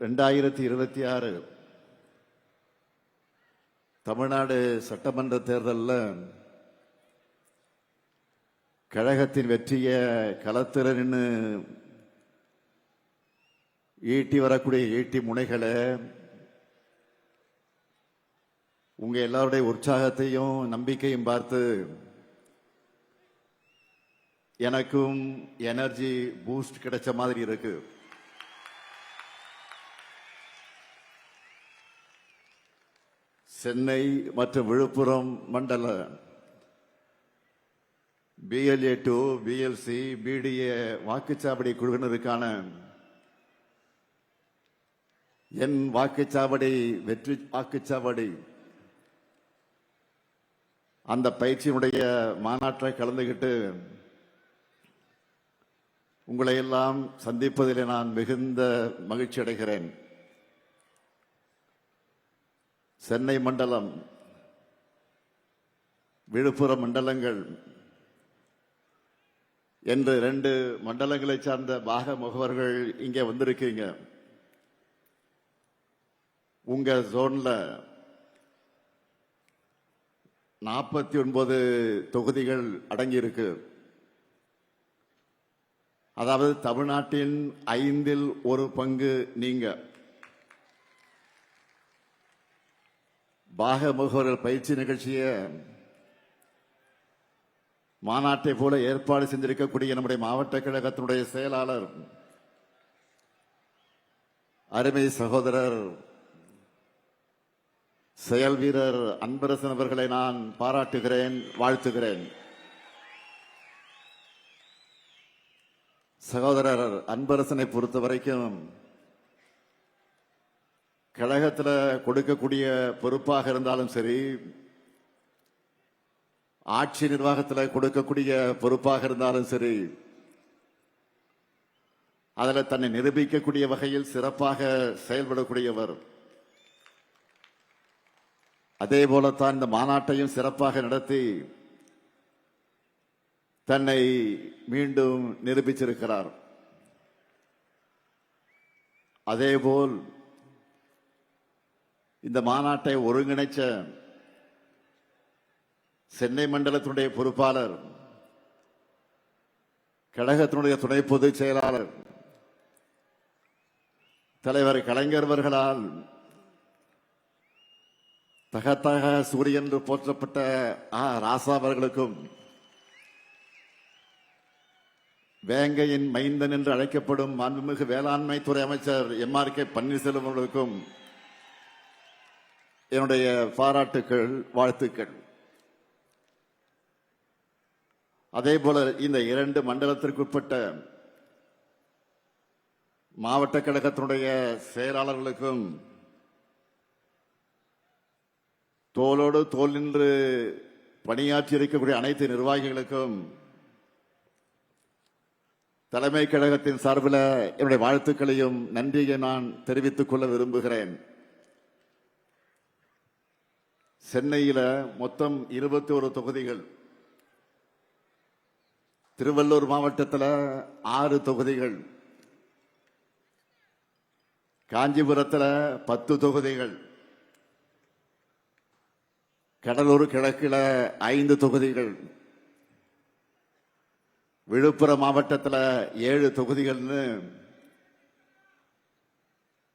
ரெண்டாயிரத்தி இருபத்தி ஆறு தமிழ்நாடு சட்டமன்ற தேர்தலில் கழகத்தின் வெற்றியை களத்தில் நின்று ஈட்டி வரக்கூடிய ஈட்டி முனைகளை உங்க எல்லாருடைய உற்சாகத்தையும் நம்பிக்கையும் பார்த்து எனக்கும் எனர்ஜி பூஸ்ட் கிடைச்ச மாதிரி இருக்குது சென்னை மற்றும் விழுப்புரம் மண்டல பிஎல்ஏ டூ பிஎல்சி பிடிஏ வாக்குச்சாவடி குழுவினருக்கான என் வாக்குச்சாவடி வெற்றி வாக்குச்சாவடி அந்த பயிற்சியினுடைய மாநாட்டை கலந்துகிட்டு உங்களை எல்லாம் சந்திப்பதில் நான் மிகுந்த மகிழ்ச்சி அடைகிறேன் சென்னை மண்டலம் விழுப்புரம் மண்டலங்கள் என்று ரெண்டு மண்டலங்களை சார்ந்த பாக முகவர்கள் இங்கே வந்திருக்கீங்க. உங்க ஜோன்ல நாற்பத்தி ஒன்பது தொகுதிகள் அடங்கியிருக்கு. அதாவது தமிழ்நாட்டின் ஐந்தில் ஒரு பங்கு நீங்க. பாக முகவர்கள் பயிற்சி நிகழ்ச்சியை மாநாட்டை போல ஏற்பாடு செஞ்சிருக்கக்கூடிய நம்முடைய மாவட்ட கழகத்தினுடைய செயலாளர் அருமை சகோதரர் செயல் வீரர் அன்பரசன் அவர்களை நான் பாராட்டுகிறேன் வாழ்த்துகிறேன். சகோதரர் அன்பரசனை பொறுத்த வரைக்கும் கழகத்தில் கொடுக்கக்கூடிய பொறுப்பாக இருந்தாலும் சரி ஆட்சி நிர்வாகத்தில் கொடுக்கக்கூடிய பொறுப்பாக இருந்தாலும் சரி அதில் தன்னை நிரூபிக்கக்கூடிய வகையில் சிறப்பாக செயல்படக்கூடியவர். அதே போலத்தான் இந்த மாநாட்டையும் சிறப்பாக நடத்தி தன்னை மீண்டும் நிரூபிச்சிருக்கிறார். அதேபோல் இந்த மாநாட்டை ஒருங்கிணைச்ச சென்னை மண்டலத்தினுடைய பொறுப்பாளர் கழகத்தினுடைய துணை பொதுச் செயலாளர் தலைவர் கலைஞர்வர்களால் தகத்தக சூரியன் என்று போற்றப்பட்ட ஆ. ராசா அவர்களுக்கும் வேங்கையின் மைந்தன் என்று அழைக்கப்படும் மாண்புமிகு வேளாண்மை துறை அமைச்சர் எம். ஆர். கே. பன்னீர்செல்வம் அவர்களுக்கும் என்னுடைய பாராட்டுக்கள் வாழ்த்துக்கள். அதே போல இந்த இரண்டு மண்டலத்திற்குட்பட்ட மாவட்ட கழகத்தினுடைய செயலாளர்களுக்கும் தோளோடு தோல் நின்று பணியாற்றி இருக்கக்கூடிய அனைத்து நிர்வாகிகளுக்கும் தலைமை கழகத்தின் சார்பில் என்னுடைய வாழ்த்துக்களையும் நன்றியை நான் தெரிவித்துக் கொள்ள விரும்புகிறேன். சென்னையில் மொத்தம் இருபத்தி ஒரு தொகுதிகள். திருவள்ளூர் மாவட்டத்தில் ஆறு தொகுதிகள். காஞ்சிபுரத்தில் பத்து தொகுதிகள். கடலூர் கிழக்கில் ஐந்து தொகுதிகள். விழுப்புரம் மாவட்டத்தில் ஏழு தொகுதிகள்னு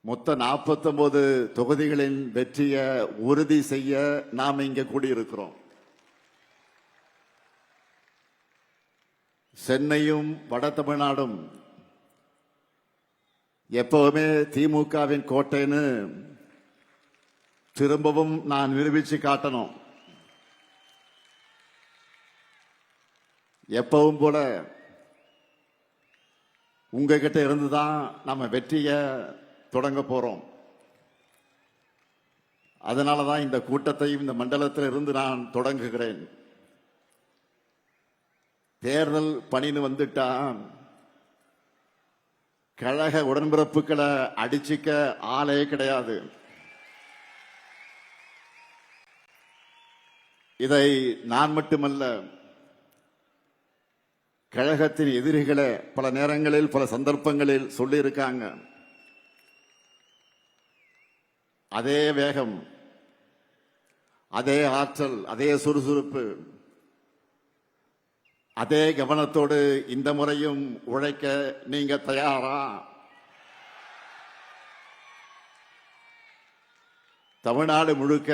மொத்த 49 தொகுதிகளின் வெற்றியை உறுதி செய்ய நாம் இங்கே கூடியிருக்கிறோம். சென்னையும் வட தமிழ்நாடும் எப்பவுமே திமுகவின் கோட்டைன்னு திரும்பவும் நான் நிரூபிச்சு காட்டணும். எப்பவும் போல உங்ககிட்ட இருந்து தான் நம்ம வெற்றியை தொடங்க போறோம். அதனால தான் இந்த கூட்டத்தையும் இந்த மண்டலத்தில் இருந்து நான் தொடங்குகிறேன். தேர்தல் பணின்னு வந்துட்டான் கழக உடன்பிறப்புகளை அடிச்சிக்க ஆளே கிடையாது. இதை நான் மட்டுமல்ல கழகத்தின் எதிரிகளை பல நேரங்களில் பல சந்தர்ப்பங்களில் சொல்லியிருக்காங்க. அதே வேகம் அதே ஆற்றல் அதே சுறுசுறுப்பு அதே கவனத்தோடு இந்த முறையும் உழைக்க நீங்க தயாரா? தமிழ்நாடு முழுக்க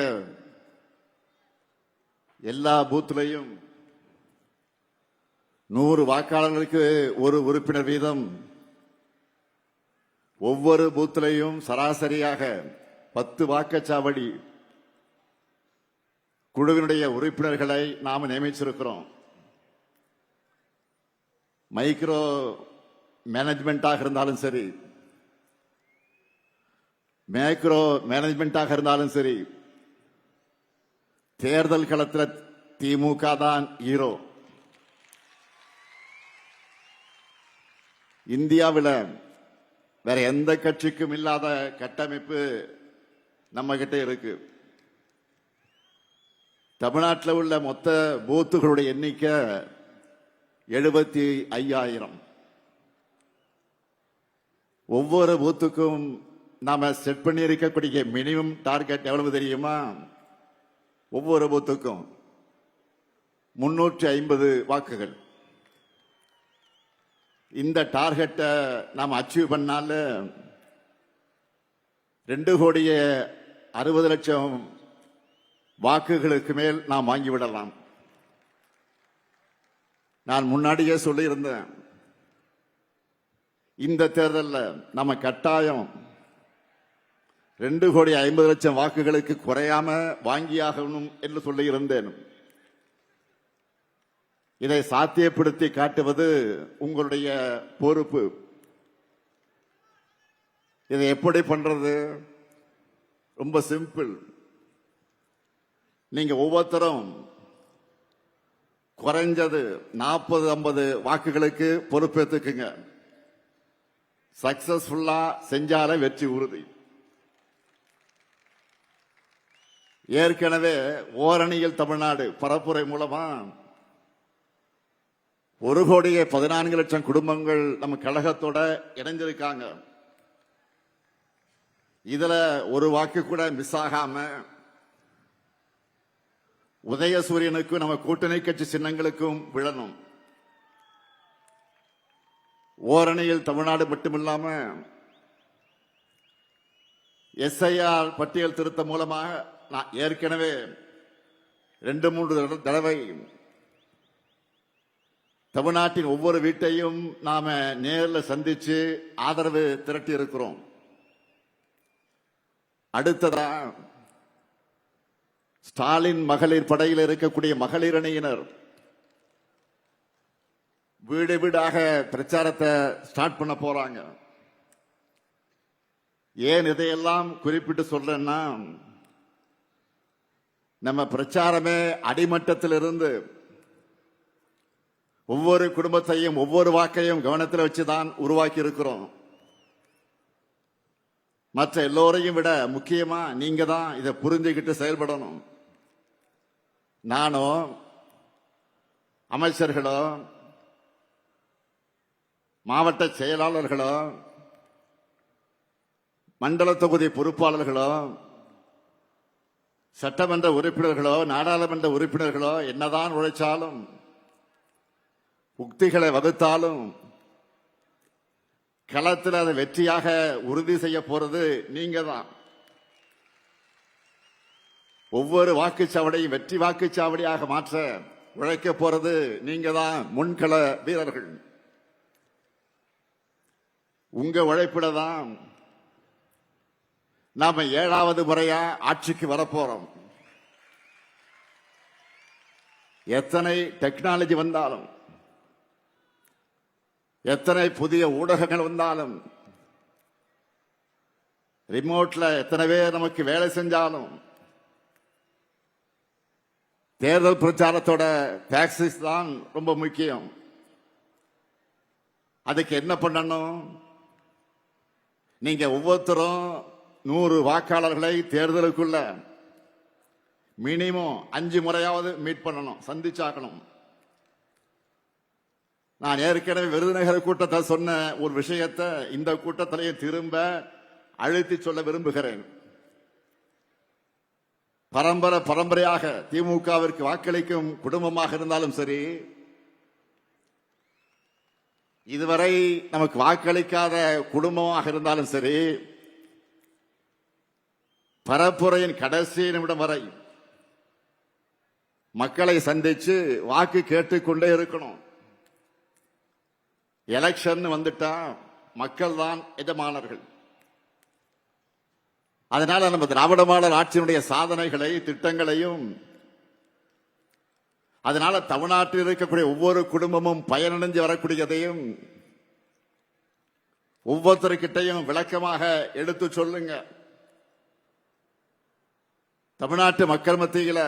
எல்லா பூத்துலையும் நூறு வாக்காளர்களுக்கு ஒரு உறுப்பினர் வீதம். ஒவ்வொரு பூத்திலையும் சராசரியாக பத்து வாக்குச்சாவடி குழுவினுடைய உறுப்பினர்களை நாம் நியமிச்சிருக்கிறோம். மைக்ரோ மேனேஜ்மெண்டாக இருந்தாலும் சரி மேக்ரோ மேனேஜ்மெண்டாக இருந்தாலும் சரி தேர்தல் களத்தில் திமுக தான் ஹீரோ. இந்தியாவில் வேற எந்த கட்சிக்கும் இல்லாத கட்டமைப்பு நம்மக்கிட்ட இருக்கு. தமிழ்நாட்டில் உள்ள மொத்த பூத்துகளுடைய எண்ணிக்கை எழுபத்தி ஐயாயிரம். ஒவ்வொரு பூத்துக்கும் நாம செட் பண்ணி இருக்கக்கூடிய மினிமம் டார்கெட் எவ்வளவு தெரியுமா? ஒவ்வொரு பூத்துக்கும் முன்னூற்றி ஐம்பது வாக்குகள். இந்த டார்கெட்டை நாம் அச்சீவ் பண்ணால ரெண்டு கோடியே அறுபது லட்சம் வாக்குகளுக்கு மேல் நாம் வாங்கிவிடலாம். நான் முன்னாடியே சொல்லியிருந்தேன். இந்த தேர்தலில் நம்ம கட்டாயம் ரெண்டு கோடி ஐம்பது லட்சம் வாக்குகளுக்கு குறையாம வாங்கியாகணும் என்று சொல்லியிருந்தேன். இதை சாத்தியப்படுத்தி காட்டுவது உங்களுடைய பொறுப்பு. இதை எப்படி பண்றது? ரொம்ப சிம்பிள். நீங்க ஒவ்வொருத்தரும் குறைஞ்சது நாற்பது ஐம்பது வாக்குகளுக்கு பொறுப்பேற்றுக்குங்க சக்சஸ்ஃபுல்லா செஞ்சாலே வெற்றி உறுதி. ஏற்கனவே ஓரணியில் தமிழ்நாடு பரப்புரை மூலமா ஒரு கோடியே பதினான்கு லட்சம் குடும்பங்கள் நம்ம கழகத்தோட இணைஞ்சிருக்காங்க. இதுல ஒரு வாக்கு கூட மிஸ் ஆகாம உதயசூரியனுக்கும் நம்ம கூட்டணி கட்சி சின்னங்களுக்கும் விழணும். ஓரணியில் தமிழ்நாடு மட்டுமில்லாம எஸ்ஐஆர் பட்டியல் திருத்தம் மூலமாக நான் ஏற்கனவே ரெண்டு மூன்று தடவை தமிழ்நாட்டின் ஒவ்வொரு வீட்டையும் நாம நேரில் சந்திச்சு ஆதரவு திரட்டி இருக்கிறோம் அடுத்ததா ஸ்டாலின் மகளிர் படையில் இருக்கக்கூடிய மகளிர் அணியினர். வீடு வீடாக பிரச்சாரத்தை ஸ்டார்ட் பண்ண போறாங்க. ஏன் இதையெல்லாம் குறிப்பிட்டு சொல்றேன்னா நம்ம பிரச்சாரமே அடிமட்டத்திலிருந்து ஒவ்வொரு குடும்பத்தையும் ஒவ்வொரு வாக்கையும் கவனத்தில் வச்சுதான் உருவாக்கி இருக்கிறோம். மற்ற எல்லோரையும் விட முக்கியமா நீங்க தான் இதை புரிஞ்சுக்கிட்டு செயல்படணும். நானும் அமைச்சர்களோ மாவட்ட செயலாளர்களோ மண்டல தொகுதி பொறுப்பாளர்களோ சட்டமன்ற உறுப்பினர்களோ நாடாளுமன்ற உறுப்பினர்களோ என்னதான் உழைச்சாலும் உக்திகளை வகுத்தாலும் களத்தில் அதை வெற்றியாக உறுதி செய்ய போறது நீங்க தான் ஒவ்வொரு வாக்குச்சாவடியும் வெற்றி வாக்குச்சாவடியாக மாற்ற உழைக்க போறது நீங்க தான் முன்கள வீரர்கள். உங்க உழைப்பிட தான் நாம ஏழாவது முறையா ஆட்சிக்கு வரப்போறோம் எத்தனை டெக்னாலஜி வந்தாலும் எத்தனை புதிய ஊடகங்கள் வந்தாலும் ரிமோட்ல எத்தனை பேர் நமக்கு வேலை செஞ்சாலும் தேர்தல் பிரச்சாரத்தோட டாக்ஸிஸ் தான் ரொம்ப முக்கியம். அதுக்கு என்ன பண்ணணும்? நீங்க ஒவ்வொருத்தரும் நூறு வாக்காளர்களை தேர்தலுக்குள்ள மினிமம் அஞ்சு முறையாவது மீட் பண்ணணும் சந்திச்சாக்கணும் நான் ஏற்கனவே விருதுநகர் கூட்டத்தை சொன்ன ஒரு விஷயத்தை இந்த கூட்டத்திலேயே திரும்ப அழுத்தி சொல்ல விரும்புகிறேன். பரம்பரை பரம்பரையாக திமுகவிற்கு வாக்களிக்கும் குடும்பமாக இருந்தாலும் சரி இதுவரை நமக்கு வாக்களிக்காத குடும்பமாக இருந்தாலும் சரி பரப்புரையின் கடைசி நிமிடம் வரை மக்களை சந்திச்சு வாக்கு கேட்டுக்கொண்டே இருக்கணும். எலெக்ஷன் வந்துட்டா மக்கள் தான் எஜமானர்கள். அதனால நம்ம திராவிட மாடல் ஆட்சியினுடைய சாதனைகளை திட்டங்களையும் அதனால தமிழ்நாட்டில் இருக்கக்கூடிய ஒவ்வொரு குடும்பமும் பயனடைஞ்சு வரக்கூடியதையும் ஒவ்வொருத்தருக்கிட்டையும் விளக்கமாக எடுத்து சொல்லுங்க. தமிழ்நாட்டு மக்கள் மத்தியில்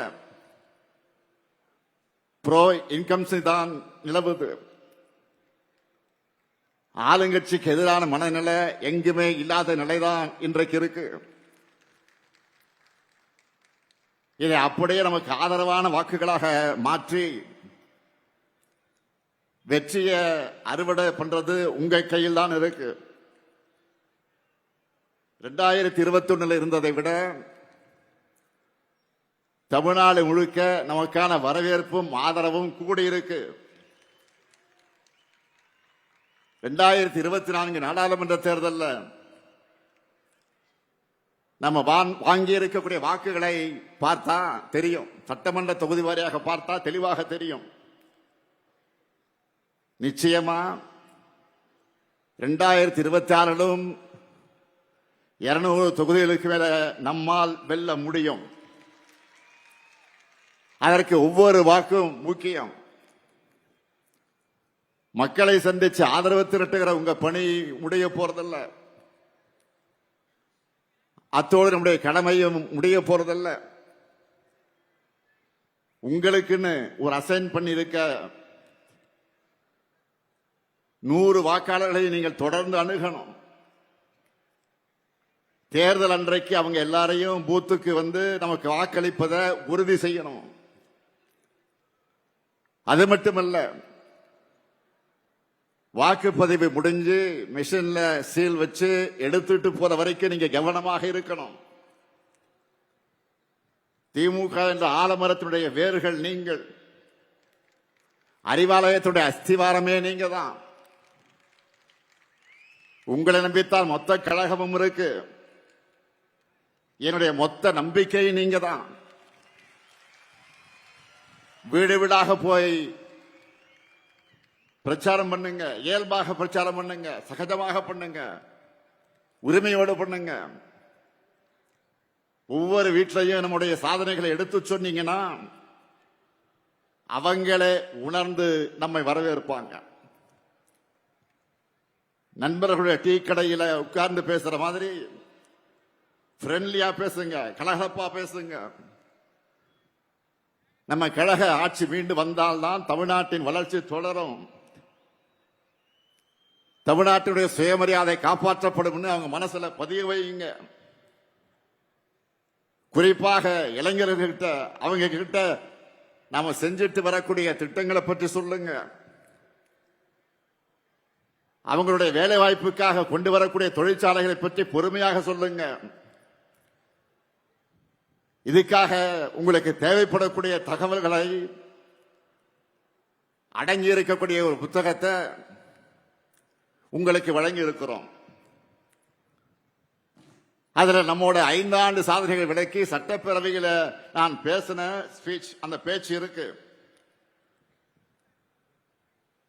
ப்ரோ இன்கம்ஸ் தான் நிலவுது. ஆளுங்கட்சிக்கு எதிரான மனநிலை எங்குமே இல்லாத நிலைதான் இன்றைக்கு இருக்கு. இதை அப்படியே நமக்கு ஆதரவான வாக்குகளாக மாற்றி வெற்றியை அறுவடை பண்றது உங்க கையில் தான் இருக்கு. ரெண்டாயிரத்தி இருபத்தி ஒண்ணுல இருந்ததை விட தமிழ்நாடு முழுக்க நமக்கான வரவேற்பும் ஆதரவும் கூடியிருக்கு. ரெண்டாயிரத்தி இருபத்தி நான்கு நாடாளுமன்ற தேர்தலில் நம்ம வான்- வாங்கி இருக்கக்கூடிய வாக்குகளை பார்த்தா தெரியும். சட்டமன்ற தொகுதி வாரியாக பார்த்தா தெளிவாக தெரியும். நிச்சயமா ரெண்டாயிரத்தி இருபத்தி ஆறிலும் இருநூறு தொகுதிகளுக்கு மேல நம்மால் வெல்ல முடியும். அதற்கு ஒவ்வொரு வாக்கும் முக்கியம். மக்களை சந்திச்சு ஆதரவு திரட்டுகிற உங்க பணி முடிய போறதல்ல. அத்தோடு நம்முடைய கடமையும் முடிய போறதல்ல. உங்களுக்குன்னு ஒரு அசைன் பண்ணி இருக்க நூறு வாக்காளர்களை நீங்கள் தொடர்ந்து அணுகணும். தேர்தல் அன்றைக்கு அவங்க எல்லாரையும் பூத்துக்கு வந்து நமக்கு வாக்களிப்பதை உறுதி செய்யணும். அது மட்டுமல்ல வாக்குப்பதிவு முடிஞ்சு மிஷின்ல சீல் வச்சு எடுத்துட்டு போற வரைக்கும் நீங்க கவனமாக இருக்கணும். திமுக என்ற ஆலமரத்தினுடைய வேர்கள் நீங்கள். அறிவாலயத்துடைய அஸ்திவாரமே நீங்க தான் உங்களை நம்பித்தான் மொத்த கழகமும் இருக்கு. என்னுடைய மொத்த நம்பிக்கை நீங்க தான் வீடு வீடாக போய் பிரச்சாரம் பண்ணுங்க. இயல்பாக பிரச்சாரம் பண்ணுங்க. சகஜமாக பண்ணுங்க. உரிமையோடு பண்ணுங்க. ஒவ்வொரு வீட்டிலையும் நம்முடைய சாதனைகளை எடுத்து சொன்னீங்கன்னா அவங்களே உணர்ந்து நம்மை வரவேற்பாங்க. நண்பர்களுடைய டீ கடையில உட்கார்ந்து பேசுற மாதிரி ஃப்ரெண்ட்லியா பேசுங்க கலகலப்பா பேசுங்க. நம்ம கழக ஆட்சி மீண்டும் வந்தால்தான் தமிழ்நாட்டின் வளர்ச்சி தொடரும். தமிழ்நாட்டினுடைய சுயமரியாதை காப்பாற்றப்படும் அவங்க மனசுல பதிய வைங்க குறிப்பாக இளைஞர்கள்கிட்ட அவங்க கிட்ட நாம செஞ்சுட்டு வரக்கூடிய திட்டங்களை பற்றி சொல்லுங்க. அவங்களுடைய வேலை வாய்ப்புக்காக கொண்டு வரக்கூடிய தொழிற்சாலைகளை பற்றி பொறுமையாக சொல்லுங்க. இதுக்காக உங்களுக்கு தேவைப்படக்கூடிய தகவல்களை அடங்கி இருக்கக்கூடிய ஒரு புத்தகத்தை உங்களுக்கு வழங்கி இருக்கிறோம் அதில் நம்மோட ஐந்தாண்டு சாதனைகள் விளக்கி சட்டப்பேரவையில் நான் பேசின ஸ்பீச் அந்த பேச்சு இருக்கு.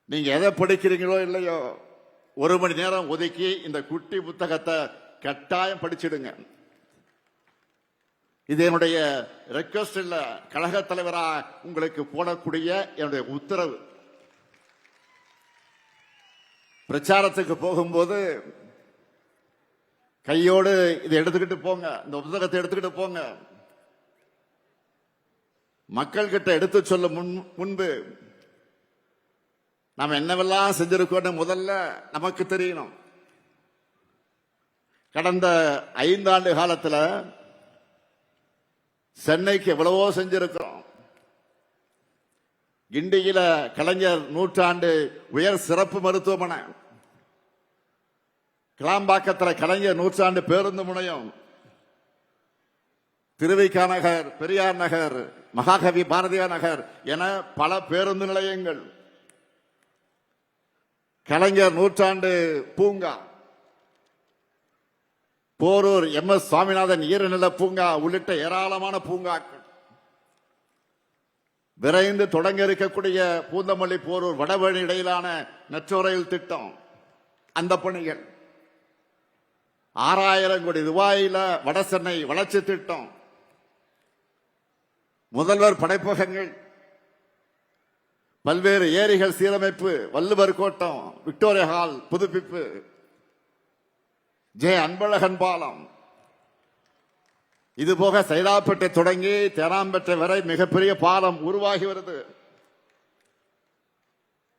நீங்க எதை படிக்கிறீங்களோ இல்லையோ ஒரு மணி நேரம் ஒதுக்கி இந்த குட்டி புத்தகத்தை கட்டாயம் படிச்சிடுங்க. இது என்னுடைய ரெக்வஸ்ட் இல்லை கழக தலைவராக உங்களுக்கு போடக்கூடிய என்னுடைய உத்தரவு. பிரச்சாரத்துக்கு போகும்போது கையோடு இதை எடுத்துக்கிட்டு போங்க. இந்த புத்தகத்தை எடுத்துக்கிட்டு போங்க. மக்கள் கிட்ட எடுத்து சொல்ல முன் முன்பு நாம் என்னவெல்லாம் செஞ்சிருக்கோம்னு முதல்ல நமக்கு தெரியணும். கடந்த ஐந்தாண்டு காலத்துல சென்னைக்கு எவ்வளவோ செஞ்சிருக்கிறோம். கிண்டியில கலைஞர் நூற்றாண்டு உயர் சிறப்பு மருத்துவமனை. கிளாம்பாக்கத்தில் கலைஞர் நூற்றாண்டு பேருந்து முனையம். திருவிக்கா நகர் பெரியார் நகர் மகாகவி பாரதியார் நகர் என பல பேருந்து நிலையங்கள். கலைஞர் நூற்றாண்டு பூங்கா. போரூர் எம் எஸ் சுவாமிநாதன் ஈரநில பூங்கா உள்ளிட்ட ஏராளமான பூங்காக்கள். விரைந்து தொடங்க இருக்கக்கூடிய பூந்தமல்லி போரூர் வடவழி இடையிலான மெட்ரோ ரயில் திட்டம். அந்த பணிகள். ஆறாயிரம் கோடி ரூபாயில வடசென்னை வளர்ச்சி திட்டம். முதல்வர் படைப்பகங்கள். பல்வேறு ஏரிகள் சீரமைப்பு. வள்ளுவர் கோட்டம் விக்டோரியா ஹால் புதுப்பிப்பு. ஜே. அன்பழகன் பாலம். இது போக சைதாப்பேட்டை தொடங்கி தேனாம்பேட்டை வரை மிகப்பெரிய பாலம் உருவாகி வருது.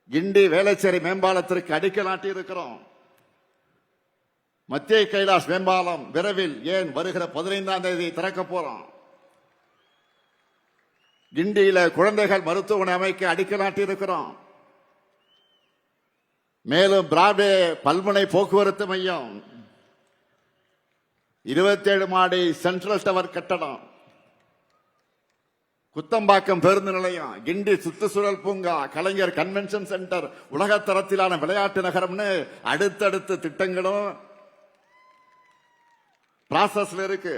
கிண்டி வேளச்சேரி மேம்பாலத்திற்கு அடிக்கல் நாட்டி இருக்கிறோம் மத்திய கைலாஷ் மேம்பாலம் விரைவில் ஏன் வருகிற பதினைந்தாம் தேதி திறக்க போறோம். கிண்டியில குழந்தைகள் மருத்துவமனை அமைக்க அடிக்கல் நாட்டி இருக்கிறோம் மேலும் பிராட்வே பல்முனை போக்குவரத்து மையம் இருபத்தேழு மாடி சென்ட்ரல் டவர் கட்டடம். குத்தம்பாக்கம் பேருந்து நிலையம் கிண்டி சுற்றுச்சூழல் பூங்கா கலைஞர் கன்வென்ஷன் சென்டர் உலகத்தரத்திலான விளையாட்டு நகரம்னு அடுத்தடுத்த திட்டங்களும் ப்ராசஸ்ல இருக்கு.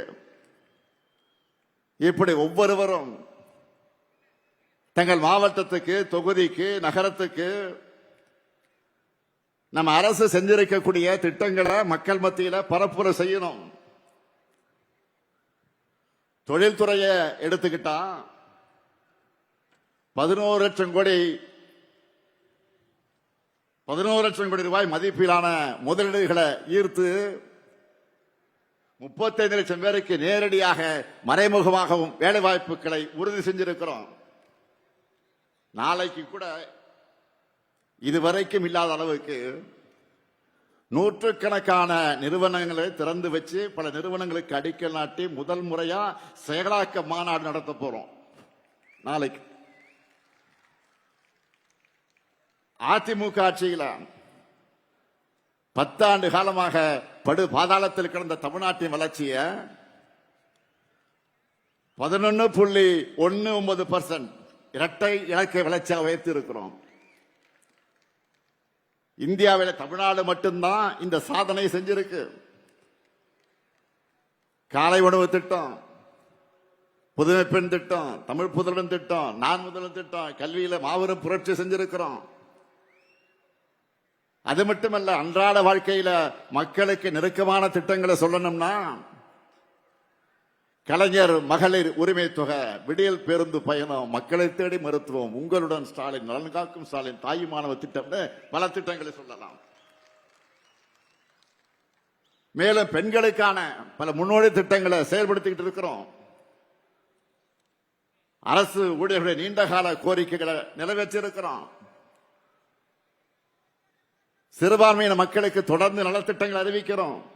இப்படி ஒவ்வொருவரும் தங்கள் மாவட்டத்துக்கு தொகுதிக்கு நகரத்துக்கு நம்ம அரசு செஞ்சிருக்கக்கூடிய திட்டங்களை மக்கள் மத்தியில் பரப்புரை செய்யணும். தொழில்துறையை எடுத்துக்கிட்டா பதினோரு லட்சம் கோடி பதினோரு லட்சம் கோடி ரூபாய் மதிப்பிலான முதலீடுகளை ஈர்த்து முப்பத்தைந்து லட்சம் பேருக்கு நேரடியாக மறைமுகமாகவும் வேலை வாய்ப்புகளை உறுதி செஞ்சிருக்கிறோம். நாளைக்கு கூட இதுவரைக்கும் இல்லாத அளவுக்கு நூற்றுக்கணக்கான நிறுவனங்களை திறந்து வச்சு பல நிறுவனங்களுக்கு அடிக்கல் நாட்டி முதல் முறையா செயலாக்க மாநாடு நடத்த போறோம். நாளைக்கு. அதிமுக ஆட்சியில பத்தாண்டு காலமாக படு பாதாளத்தில் கிடந்த தமிழ்நாட்டின் வளர்ச்சிய பதினொன்று புள்ளி ஒன்று ஒன்பது பர்சன்ட் இரட்டை இலக்கை வளர்ச்சியாக உயர்த்தி இருக்கிறோம் இந்தியாவில் தமிழ்நாடு மட்டும்தான் இந்த சாதனை செஞ்சிருக்கு. காலை உணவு திட்டம் புதுமை பெண் திட்டம் தமிழ் புதல்வன் திட்டம் நான் முதல்வன் திட்டம் கல்வியில மாபெரும் புரட்சி செஞ்சிருக்கிறோம். அது மட்டுமல்ல அன்றாட வாழ்க்கையில மக்களுக்கு நெருக்கமான திட்டங்களை சொல்லணும்னா கலைஞர் மகளிர் உரிமை தொகை விடியல் பேருந்து பயணம் மக்களை தேடி மருத்துவம் உங்களுடன் ஸ்டாலின் நலன் காக்கும் ஸ்டாலின் தாய் மாணவ திட்டம்னு பல திட்டங்களை சொல்லலாம். மேலும் பெண்களுக்கான பல முன்னோடி திட்டங்களை செயல்படுத்திக்கிட்டு இருக்கிறோம். அரசு ஊழியர்களுடைய நீண்டகால கோரிக்கைகளை நிறைவேற்றியிருக்கிறோம். சிறுபான்மையின மக்களுக்கு தொடர்ந்து நலத்திட்டங்கள் அறிவிக்கிறோம்.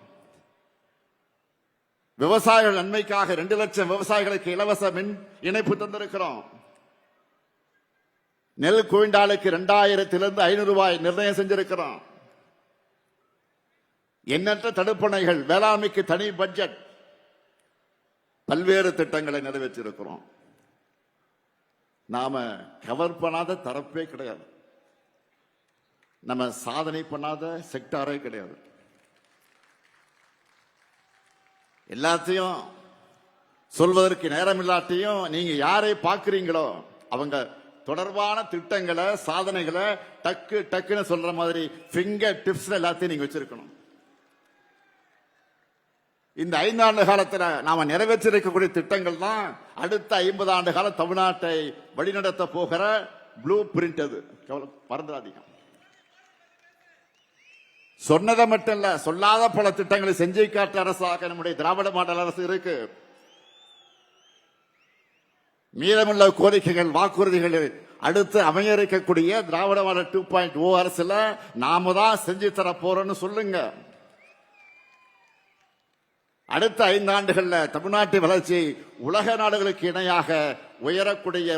விவசாயிகள் நன்மைக்காக ரெண்டு லட்சம் விவசாயிகளுக்கு இலவச மின் இணைப்பு தந்திருக்கிறோம். நெல் குவிண்டாலுக்கு இரண்டாயிரத்திலிருந்து ஐநூறு ரூபாய் நிர்ணயம் செஞ்சிருக்கிறோம். எண்ணற்ற தடுப்பணைகள் வேளாண்மைக்கு தனி பட்ஜெட். பல்வேறு திட்டங்களை நிறைவேற்றியிருக்கிறோம் நாம கவர் பண்ணாத தரப்பே கிடையாது. நம்ம சாதனை பண்ணாத செக்டாரே கிடையாது. எல்லாத்தையும் சொல்வதற்கு நேரம் இல்லாட்டியும் நீங்க யாரை பார்க்குறீங்களோ அவங்க தொடர்பான திட்டங்களை சாதனைகளை டக்கு டக்குன்னு சொல்ற மாதிரி ஃபிங்கர் டிப்ஸ் எல்லாத்தையும் நீங்க வச்சிருக்கணும். இந்த ஐந்தாண்டு காலத்தில் நாம நிறைவேற்றிருக்கக்கூடிய திட்டங்கள் தான் அடுத்த ஐம்பது ஆண்டு காலம் தமிழ்நாட்டை வழிநடத்த போகிற ப்ளூ பிரிண்ட் அது. மறந்துடாதீங்க. சொன்னதை மட்டும் இல்ல சொல்லாத பல திட்டங்களை செஞ்சு காட்டு அரசாக நம்முடைய திராவிட மாடல் அரசு இருக்கு. மீதமுள்ள கோரிக்கைகள் வாக்குறுதிகள் அடுத்து அமைய இருக்கக்கூடிய Dravida model two point O அரசுல நாம தான் செஞ்சு தர போறோம்னு சொல்லுங்க. அடுத்த ஐந்தாண்டுகள்ல தமிழ்நாட்டு வளர்ச்சி உலக நாடுகளுக்கு இணையாக உயரக்கூடிய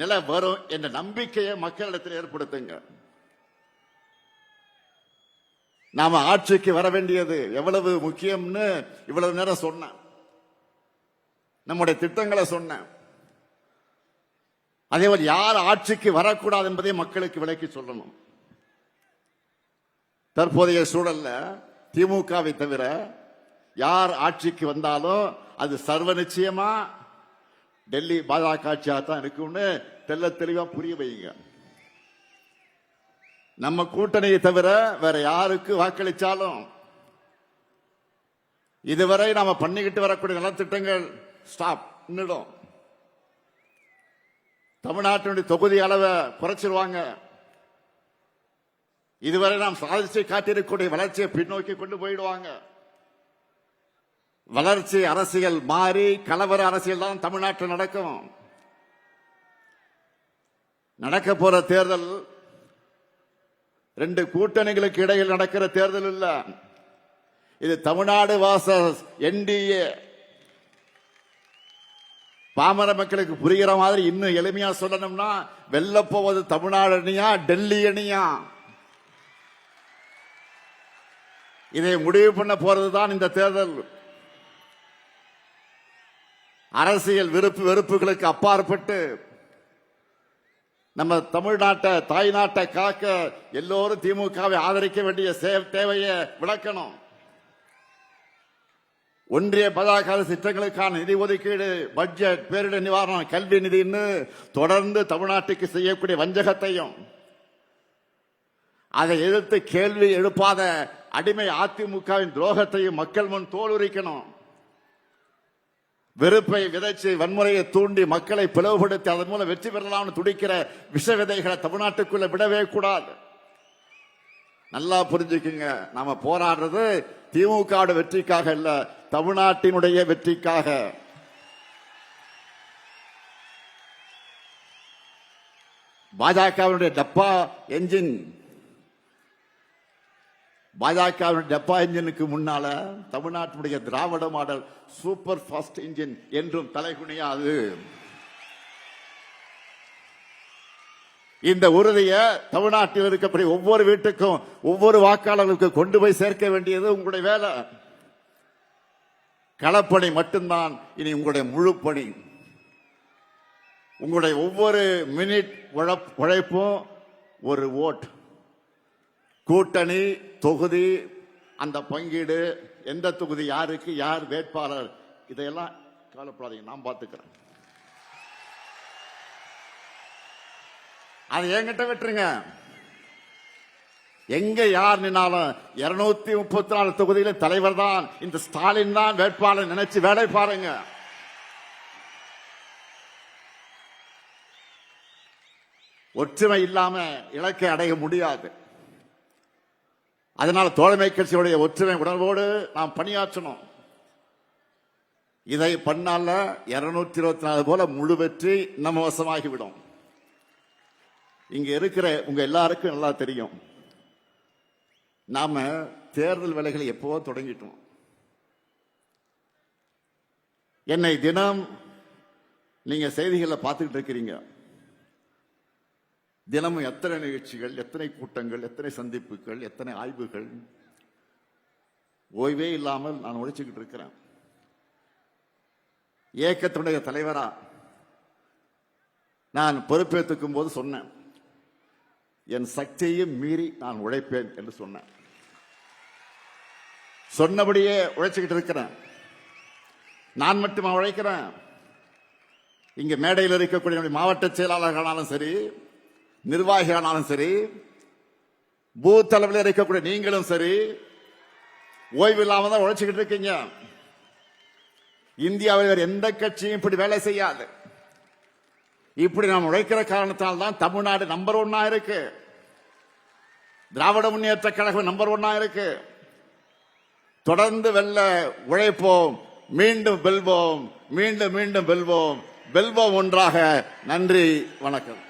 நிலை வரும் என்ற நம்பிக்கையை மக்களிடத்தில் ஏற்படுத்துங்க. நாம ஆட்சிக்கு வர வேண்டியது எவ்வளவு முக்கியம்னு இவ்வளவு நேரம் சொன்னேன். நம்முடைய திட்டங்களை சொன்னேன். அதே போல் யார் ஆட்சிக்கு வரக்கூடாது என்பதை மக்களுக்கு விளக்கி சொல்லணும். தற்போதைய சூழல்ல திமுகவை தவிர யார் ஆட்சிக்கு வந்தாலும் அது சர்வ நிச்சயமா டெல்லி பாஜக ஆட்சியாக தான் இருக்கும்னு தெல்ல தெளிவா புரிய வைங்க நம்ம கூட்டணியை தவிர வேற யாருக்கு வாக்களிச்சாலும் இதுவரை நாம பண்ணிக்கிட்டு வரக்கூடிய நலத்திட்டங்கள் ஸ்டாப் நின்றுடும் தமிழ்நாட்டினுடைய தொகுதி அளவை குறைச்சிருவாங்க. இதுவரை நாம் சாதிச்சு காட்டியிருக்கக்கூடிய வளர்ச்சியை பின்னோக்கி கொண்டு போயிடுவாங்க. வளர்ச்சி அரசியல் மாறி கலவர அரசியல் தான் தமிழ்நாட்டில் நடக்கும். நடக்க போற தேர்தல் ரெண்டு கூட்டணிகளுக்கு இடையில் நடக்கிற தேர்தல் இல்ல. இது தமிழ்நாடு வாசஸ் என்டிஏ. பாமர மக்களுக்கு புரிகிற மாதிரி இன்னும் எளிமையா சொல்லணும்னா வெல்ல போவது தமிழ்நாடு அணியா டெல்லி அணியா? இதை முடிவு பண்ண போறதுதான் இந்த தேர்தல். அரசியல் விருப்பு வெறுப்புகளுக்கு அப்பாற்பட்டு நம்ம தமிழ்நாட்டை தாய்நாட்டை காக்க எல்லோரும் திமுகவை ஆதரிக்க வேண்டிய தேவையை விளக்கணும். ஒன்றிய பதாகால திட்டங்களுக்கான நிதி ஒதுக்கீடு பட்ஜெட் பேரிடர் நிவாரணம் கல்வி நிதின்னு தொடர்ந்து தமிழ்நாட்டுக்கு செய்யக்கூடிய வஞ்சகத்தையும் அதை எதிர்த்து கேள்வி எழுப்பாத அடிமை அதிமுகவின் துரோகத்தையும் மக்கள் முன் தோலுரிக்கணும். வெறுப்பை விதைச்சு வன்முறையை தூண்டி மக்களை பிளவுபடுத்தி அதன் மூலம் வெற்றி பெறலாம்னு துடிக்கிற விஷ விதைகளை தமிழ்நாட்டுக்குள்ள விடவே கூடாது. நல்லா புரிஞ்சுக்குங்க. நாம போராடுறது திமுக வெற்றிக்காக இல்ல தமிழ்நாட்டினுடைய வெற்றிக்காக. பாஜகவினுடைய டப்பா என்ஜின் பாஜகவின் டெப்பா இன்ஜினுக்கு முன்னால தமிழ்நாட்டினுடைய Dravida model super fast engine என்றும் தலைகுனியாது இந்த உறுதியை தமிழ்நாட்டில் இருக்கக்கூடிய ஒவ்வொரு வீட்டுக்கும் ஒவ்வொரு வாக்காளர்களுக்கும் கொண்டு போய் சேர்க்க வேண்டியது உங்களுடைய வேலை. களப்பணி மட்டும்தான் இனி உங்களுடைய முழு பணி. உங்களுடைய ஒவ்வொரு மினிட் உழைப்பும் ஒரு ஓட். கூட்டணி தொகுதி அந்த பங்கீடு எந்த தொகுதி யாருக்கு யார் வேட்பாளர் இதையெல்லாம் கவலைப்படாதீங்க நான் பார்த்துக்கிறேன். அதை என்கிட்ட விட்டுருங்க. எங்க யார் நின்னாலும் இருநூத்தி முப்பத்தி நாலு தொகுதியில தலைவர் தான் இந்த ஸ்டாலின் தான் வேட்பாளர் நினைச்சு வேலை பாருங்க. ஒற்றுமை இல்லாம இலக்கை அடைய முடியாது. அதனால தோழமை கட்சியுடைய ஒற்றுமை உணர்வோடு நாம் பணியாற்றணும். இதை பண்ணால இருநூத்தி இருபத்தி நாலு போல முழு வெற்றி நம்ம வசமாகிவிடும் இங்க இருக்கிற உங்க எல்லாருக்கும் நல்லா தெரியும். நாம தேர்தல் வேலைகளை எப்போ தொடங்கிட்டோம். என்னை தினம் நீங்க செய்திகளை பார்த்துக்கிட்டு இருக்கிறீங்க. தினமும் எத்தனை நிகழ்ச்சிகள் எத்தனை கூட்டங்கள் எத்தனை சந்திப்புகள் எத்தனை ஆய்வுகள்? ஓய்வே இல்லாமல் நான் உழைச்சிக்கிட்டு இருக்கிறேன். இயக்கத்தினுடைய தலைவரா நான் பொறுப்பேற்றுக்கும் போது சொன்னேன் என் சக்தியையும் மீறி நான் உழைப்பேன் என்று சொன்னேன். சொன்னபடியே உழைச்சிக்கிட்டு இருக்கிறேன். நான் மட்டுமா உழைக்கிறேன்? இங்க மேடையில் இருக்கக்கூடிய மாவட்ட செயலாளர்களாலும் சரி நிர்வாகியானாலும் சரி பூத்தளவில் இருக்கக்கூடிய நீங்களும் சரி ஓய்வு இல்லாம தான் உழைச்சிக்கிட்டு இருக்கீங்க. இந்தியாவில் வேறு எந்த கட்சியும் இப்படி வேலை செய்யாது. இப்படி நாம் உழைக்கிற காரணத்தால் தான் தமிழ்நாடு நம்பர் ஒன்னா இருக்கு. திராவிட முன்னேற்ற கழகம் நம்பர் ஒன்னா இருக்கு. தொடர்ந்து வெல்ல உழைப்போம் மீண்டும் வெல்வோம் மீண்டும் மீண்டும் வெல்வோம். வெல்வோம் ஒன்றாக. நன்றி வணக்கம்.